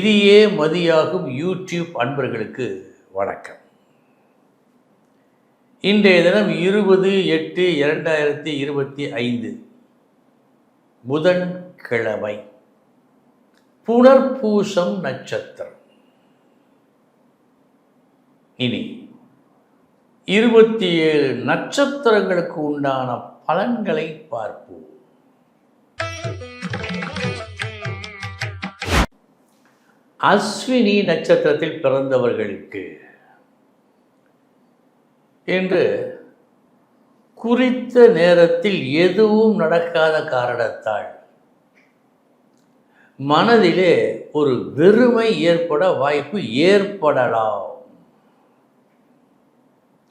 நிதியே மதியாகும் யூடியூப் அன்பர்களுக்கு வணக்கம். இன்றைய தினம் இருபது எட்டு இரண்டாயிரத்தி இருபத்தி ஐந்து புதன்கிழமை புனர்பூசம் நட்சத்திரம். இனி இருபத்தி ஏழு நட்சத்திரங்களுக்கு உண்டான பலன்களை பார்ப்போம். அஸ்வினி நட்சத்திரத்தில் பிறந்தவர்களுக்கு என்று குறித்த நேரத்தில் எதுவும் நடக்காத காரணத்தால் மனதிலே ஒரு வெறுமை ஏற்பட வாய்ப்பு ஏற்படலாம்.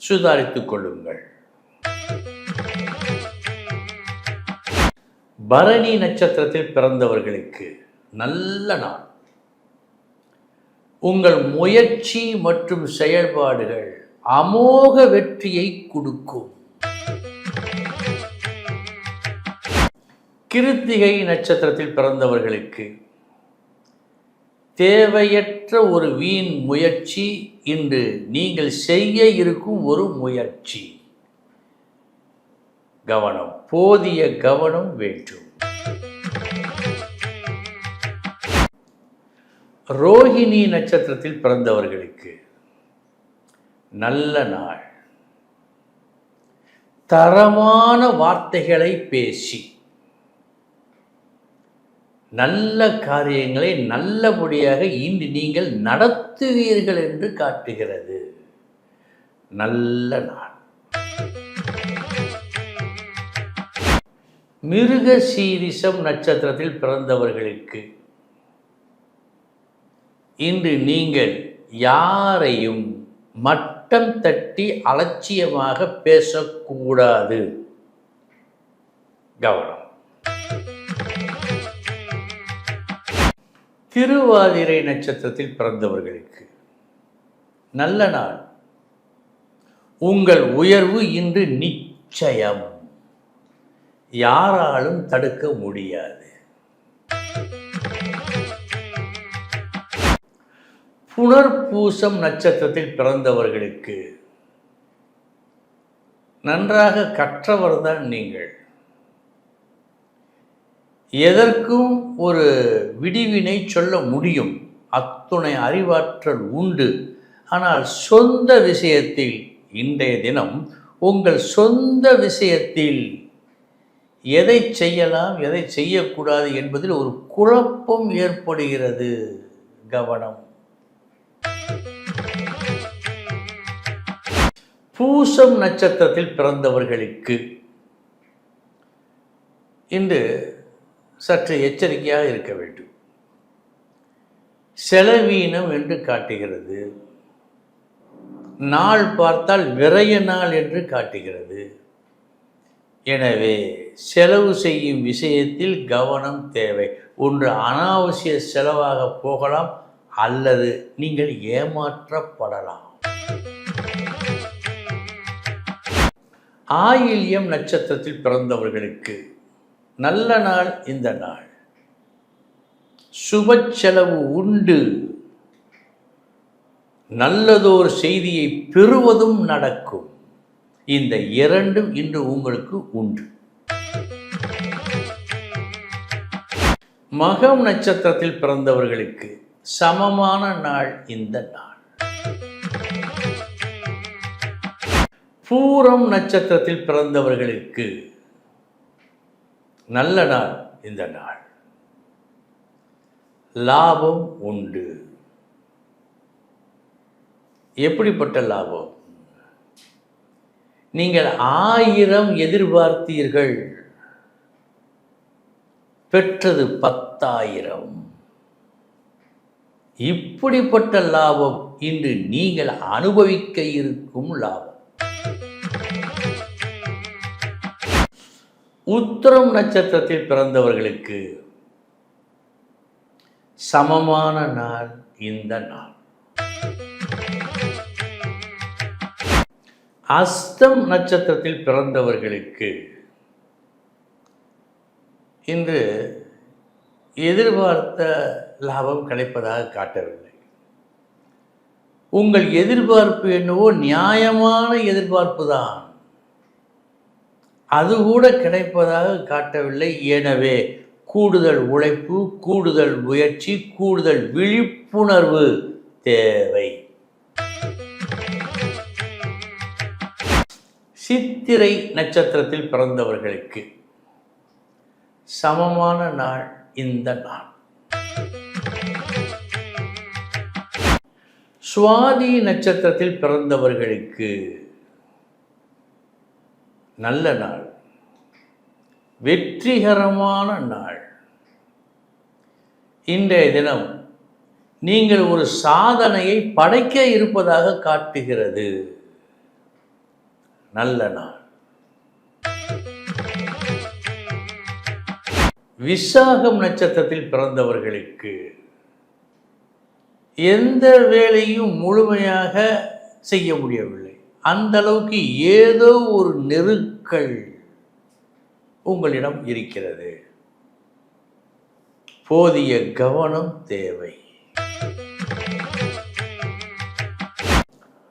சுதாரித்துக் கொள்ளுங்கள். பரணி நட்சத்திரத்தில் பிறந்தவர்களுக்கு நல்ல நாள். உங்கள் முயற்சி மற்றும் செயல்பாடுகள் அமோக வெற்றியை கொடுக்கும். கிருத்திகை நட்சத்திரத்தில் பிறந்தவர்களுக்கு தேவையற்ற ஒரு வீண் முயற்சி இன்று நீங்கள் செய்ய இருக்கும் ஒரு முயற்சி. கவனம் போதிய கவனம் வேண்டும். ரோஹிணி நட்சத்திரத்தில் பிறந்தவர்களுக்கு நல்ல நாள். தரமான வார்த்தைகளை பேசி நல்ல காரியங்களை நல்லபடியாக இன்று நீங்கள் நடத்துவீர்கள் என்று காட்டுகிறது. நல்ல நாள். மிருக சீரிசம் நட்சத்திரத்தில் பிறந்தவர்களுக்கு இன்று நீங்கள் யாரையும் மட்டம் தட்டி அலட்சியமாக பேசக்கூடாது. கவனம். திருவாதிரை நட்சத்திரத்தில் பிறந்தவர்களுக்கு நல்ல நாள். உங்கள் உயர்வு இன்று நிச்சயம். யாராலும் தடுக்க முடியாது. புனர்பூசம் நட்சத்திரத்தில் பிறந்தவர்களுக்கு நன்றாக கற்றவர்தான் நீங்கள். எதற்கும் ஒரு விடிவினை சொல்ல முடியும். அத்துணை அறிவாற்றல் உண்டு. ஆனால் சொந்த விஷயத்தில் இன்றைய தினம் உங்கள் சொந்த விஷயத்தில் எதை செய்யலாம் எதை செய்யக்கூடாது என்பதில் ஒரு குழப்பம் ஏற்படுகிறது. கவனம். பூசம் நட்சத்திரத்தில் பிறந்தவர்களுக்கு. இன்று சற்று எச்சரிக்கையாக இருக்க வேண்டும். செலவீனம் என்று காட்டுகிறது. நாள் பார்த்தால் விரைய நாள் என்று காட்டுகிறது. எனவே செலவு செய்யும் விஷயத்தில் கவனம் தேவை. ஒன்று அனாவசிய செலவாக போகலாம் அல்லது நீங்கள் ஏமாற்றப்படலாம். ஆயில்யம் நட்சத்திரத்தில் பிறந்தவர்களுக்கு நல்ல நாள் இந்த நாள். சுப செலவு உண்டு. நல்லதோர் செய்தியை பெறுவதும் நடக்கும். இந்த இரண்டும் இன்று உங்களுக்கு உண்டு. மகம் நட்சத்திரத்தில் பிறந்தவர்களுக்கு சமமான நாள் இந்த நாள். பூரம் நட்சத்திரத்தில் பிறந்தவர்களுக்கு நல்ல நாள் இந்த நாள். லாபம் உண்டு. எப்படிப்பட்ட லாபம்? நீங்கள் ஆயிரம் எதிர்பார்த்தீர்கள். பெற்றது பத்தாயிரம். இப்படிப்பட்ட லாபம் இன்று நீங்கள் அனுபவிக்க இருக்கும் லாபம். உத்திரம் நட்சத்திரத்தில் பிறந்தவர்களுக்கு சமமான நாள் இந்த நாள். அஸ்தம் நட்சத்திரத்தில் பிறந்தவர்களுக்கு இன்று எதிர்பார்த்த லாபம் கிடைப்பதாக காட்டவில்லை. உங்கள் எதிர்பார்ப்பு என்னவோ நியாயமான எதிர்பார்ப்பு தான். அது கூட கிடைப்பதாக காட்டவில்லை. எனவே கூடுதல் உழைப்பு கூடுதல் முயற்சி கூடுதல் விழிப்புணர்வு தேவை. சித்திரை நட்சத்திரத்தில் பிறந்தவர்களுக்கு சமமான நாள் இந்த நாள். சுவாதி நட்சத்திரத்தில் பிறந்தவர்களுக்கு நல்ல நாள். வெற்றிகரமான நாள். இன்றைய தினம் நீங்கள் ஒரு சாதனையை படைக்க இருப்பதாக காட்டுகிறது. நல்ல நாள். விசாகம் நட்சத்திரத்தில் பிறந்தவர்களுக்கு எந்த வேலையும் முழுமையாக செய்ய முடியவில்லை. அந்த அளவுக்கு ஏதோ ஒரு நெருக்கல் உங்களிடம் இருக்கிறது. போதிய கவனம் தேவை.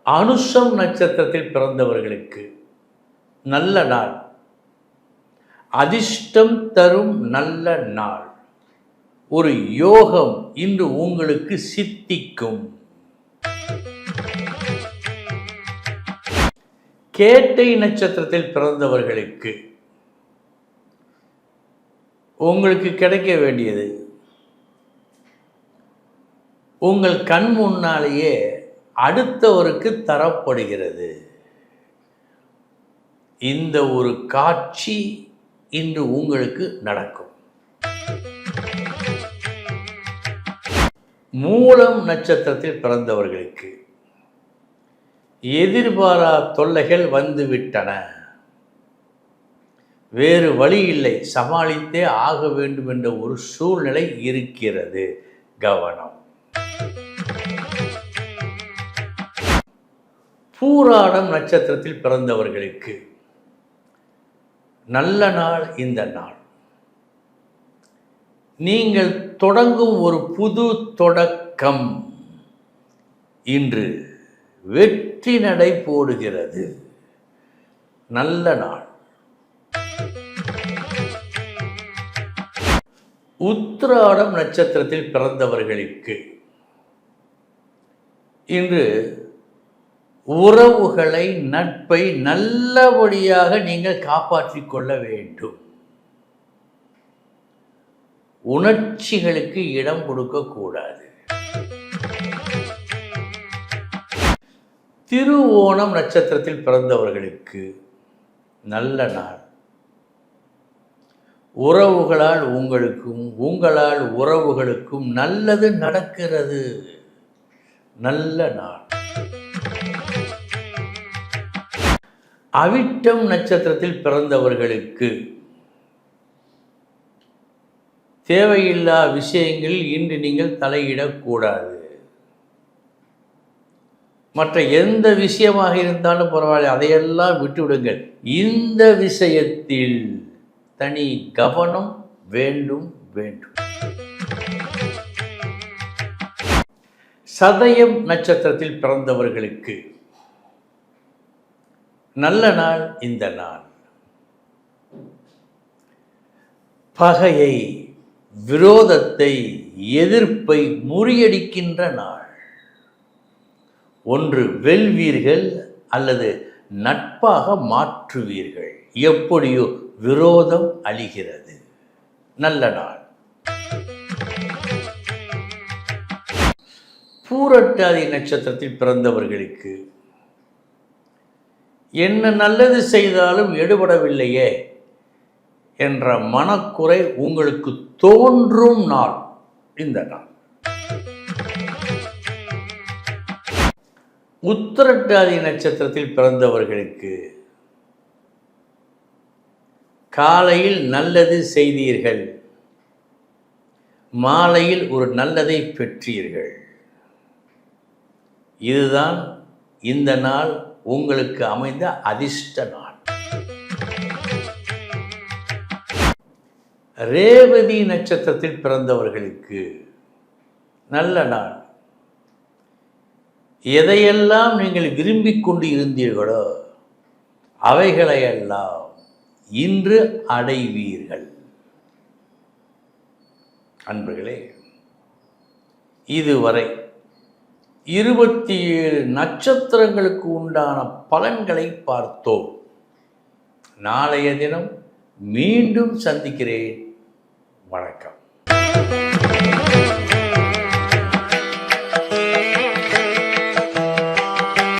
அனுஷம் நட்சத்திரத்தில் பிறந்தவர்களுக்கு நல்ல நாள். அதிர்ஷ்டம் தரும் நல்ல நாள். ஒரு யோகம் இன்று உங்களுக்கு சித்திக்கும். கேட்டை நட்சத்திரத்தில் பிறந்தவர்களுக்கு உங்களுக்கு கிடைக்க வேண்டியது உங்கள் கண் முன்னாலேயே அடுத்தவருக்கு தரப்படுகிறது. இந்த ஒரு காட்சி இன்று உங்களுக்கு நடக்கும். மூலம் நட்சத்திரத்தில் பிறந்தவர்களுக்கு எதிர்பாரா தொல்லைகள் வந்துவிட்டன. வேறு வழி இல்லை. சமாளித்தே ஆக வேண்டும் என்ற ஒரு சூழ்நிலை இருக்கிறது. கவனம். பூராடம் நட்சத்திரத்தில் பிறந்தவர்களுக்கு நல்ல நாள் இந்த நாள். நீங்கள் தொடங்கும் ஒரு புது தொடக்கம் இன்று. வெற்றி நடை போடுகிறது. நல்ல நாள். உத்திராடம் நட்சத்திரத்தில் பிறந்தவர்களுக்கு இன்று உறவுகளை நட்பை நல்லபடியாக நீங்கள் காப்பாற்றிக் கொள்ள வேண்டும். உணர்ச்சிகளுக்கு இடம் கொடுக்கக்கூடாது திருவோணம் நட்சத்திரத்தில் பிறந்தவர்களுக்கு நல்ல நாள். உறவுகளால் உங்களுக்கும் உங்களால் உறவுகளுக்கும் நல்லது நடக்கிறது. நல்ல நாள். அவிட்டம் நட்சத்திரத்தில் பிறந்தவர்களுக்கு தேவையில்லா விஷயங்களில் இன்று நீங்கள் தலையிடக்கூடாது. மற்ற எந்த விஷயமாக இருந்தாலும் பரவாயில்ல அதையெல்லாம் விட்டுவிடுங்கள். இந்த விஷயத்தில் தனி கவனம் வேண்டும் வேண்டும். சதயம் நட்சத்திரத்தில் பிறந்தவர்களுக்கு நல்ல நாள் இந்த நாள். பகையை விரோதத்தை எதிர்ப்பை முறியடிக்கின்ற நாள். ஒன்று வெல்வீர்கள் அல்லது நட்பாக மாற்றுவீர்கள். எப்படியோ விரோதம் அழிகிறது. நல்ல நாள். பூரட்டாதி நட்சத்திரத்தில் பிறந்தவர்களுக்கு என்ன நல்லது செய்தாலும் எடுபடவில்லையே என்ற மனக்குறை உங்களுக்கு தோன்றும் நாள். இந்த நாள். உத்திரட்டாதி நட்சத்திரத்தில் பிறந்தவர்களுக்கு காலையில் நல்லது செய்தீர்கள். மாலையில் ஒரு நல்லதை பெற்றீர்கள். இதுதான் இந்த நாள் உங்களுக்கு அமைந்த அதிர்ஷ்ட நாள். ரேவதி நட்சத்திரத்தில் பிறந்தவர்களுக்கு நல்ல நாள். எதையெல்லாம் நீங்கள் விரும்பிக் கொண்டு இருந்தீர்களோ அவைகளையெல்லாம் இன்று அடைவீர்கள். அன்பர்களே இதுவரை இருபத்தி ஏழு நட்சத்திரங்களுக்கு உண்டான பலன்களை பார்த்தோம். நாளைய தினம் மீண்டும் சந்திக்கிறேன். வணக்கம்.